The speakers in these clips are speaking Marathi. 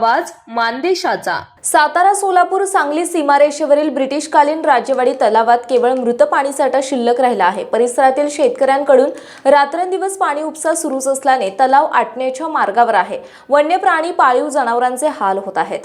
आवाज मानदेशाचा. सातारा सोलापूर सांगली सीमारेषेवरील ब्रिटिशकालीन राजेवाडी तलावात केवळ मृत पाणीसाठा शिल्लक राहिला आहे. परिसरातील शेतकऱ्यांकडून रात्रंदिवस पाणी उपसा सुरूच असल्याने तलाव आटण्याच्या मार्गावर आहे. वन्य प्राणी पाळीव जनावरांचे हाल होत आहेत.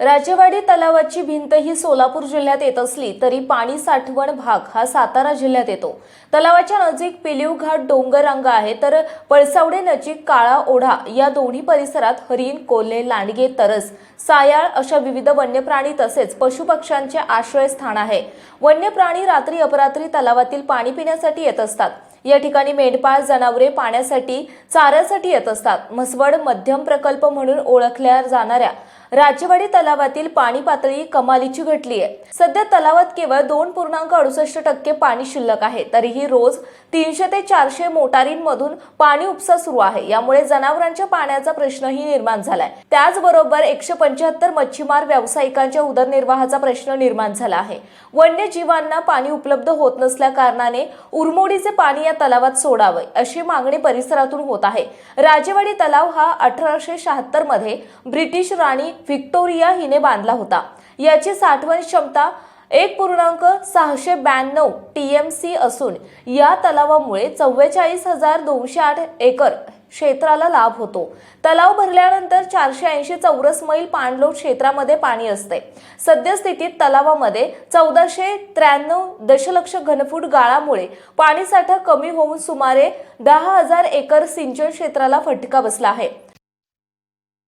राजेवाडी तलावाची भिंत ही सोलापूर जिल्ह्यात येत असली तरी पाणी साठवण भाग हा सातारा जिल्ह्यात येतो. तलावाच्या नजीक पिलीव घाट डोंगर रांग आहे तर पळसावडे नजीक काळा ओढा या दोन्ही परिसरात हरिण कोल्हे लांडगे तरस सायाळ अशा विविध वन्य प्राणी तसेच पशुपक्ष्यांचे आश्रयस्थान आहे. वन्य प्राणी रात्री अपरात्री तलावातील पाणी पिण्यासाठी येत असतात. या ठिकाणी मेंढपाळ जनावरे पाण्यासाठी चाऱ्यासाठी येत असतात. म्हसवड मध्यम प्रकल्प म्हणून ओळखल्या जाणाऱ्या राजेवाडी तलावातील पाणी पातळी कमालीची घटली आहे. सध्या तलावात केवळ दोन पूर्णांक अडुसष्ट टक्के पाणी शिल्लक आहे. तरीही रोज तीनशे ते चारशे मोटारींमधून पाणी उपसा सुरू आहे. यामुळे जनावरांच्या पाण्याचा प्रश्नही निर्माण झालाय. त्याचबरोबर एकशे पंच्याहत्तर मच्छीमार व्यावसायिकांच्या उदरनिर्वाहाचा प्रश्न निर्माण झाला आहे. वन्यजीवांना पाणी उपलब्ध होत नसल्या कारणाने उरमोडीचे पाणी या तलावात सोडावे अशी मागणी परिसरातून होत आहे. राजेवाडी तलाव हा अठराशे शहात्तरमध्ये ब्रिटिश राणी व्हिक्टोरिया हिने बांधला होता. याची साठवण क्षमता एक पूर्णांक सहाशे ब्याण्णव टी एम सी असून या तलावामुळे चव्वेचाळीस हजार दोनशे आठ एकर क्षेत्राला लाभ होतो. तलाव भरल्यानंतर चारशे ऐंशी चौरस मैल पाणलोट क्षेत्रामध्ये पाणी असते. सद्यस्थितीत तलावामध्ये चौदाशे त्र्याण्णव दशलक्ष घनफूट गाळामुळे पाणीसाठा कमी होऊन सुमारे दहा हजार एकर सिंचन क्षेत्राला फटका बसला आहे.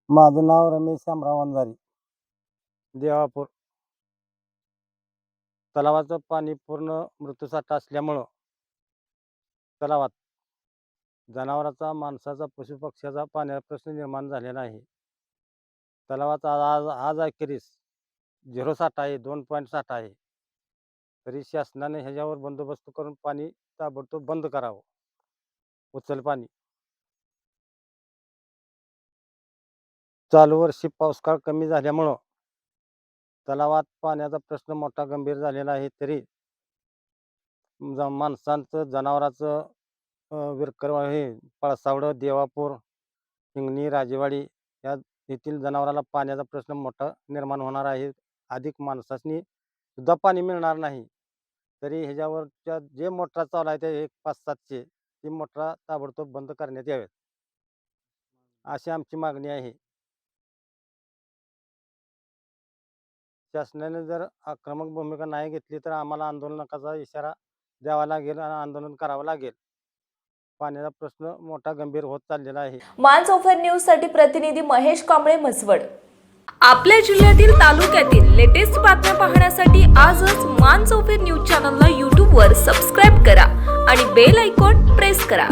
माझं नाव रमेश शामराव अंधारी. देवापूर. तलावाचं पाणी पूर्ण मृत्यूसाठा असल्यामुळं तलावात जनावराचा माणसाचा पशुपक्ष्याचा पाण्याचा प्रश्न निर्माण झालेला आहे. तलावाचा आज आज आज अखेरीस झिरो साठा आहे दोन पॉईंट साठा आहे. तरी शासनाने ह्याच्यावर बंदोबस्त करून पाणी ताबडतोब बंद करावं. उचल पाणी. चालू वर्षी पाऊसकाळ कमी झाल्यामुळं तलावात पाण्याचा प्रश्न मोठा गंभीर झालेला आहे तरी माणसांचं जनावराचं विरकरवाळ हे पळसावडं देवापूर हिंगणी राजेवाडी या येथील जनावराला पाण्याचा प्रश्न मोठा निर्माण होणार आहे. अधिक माणसांनी सुद्धा पाणी मिळणार नाही. तरी ह्याच्यावरच्या जे मोटरा चालू आहे ते एक पाच सातशे ती मोटरा ताबडतोब बंद करण्यात याव्यात. अशी आमची मागणी आहे. शासनाने जर आक्रमक भूमिका नाही घेतली तर आम्हाला आंदोलनाचा इशारा द्यावा लागेल आणि आंदोलन करावं लागेल. पाण्याचा प्रश्न मोठा गंभीर होत चाललेला आहे. मानसोफर न्यूजसाठी प्रतिनिधी महेश कांबळे म्हसवड. आपल्या जिल्ह्यातील तालुक्यातील लेटेस्ट बातम्या पाहण्यासाठी आजच मान चौफेर न्यूज चॅनलला यूट्यूबवर सबस्क्राईब करा आणि बेल आयकॉन प्रेस करा.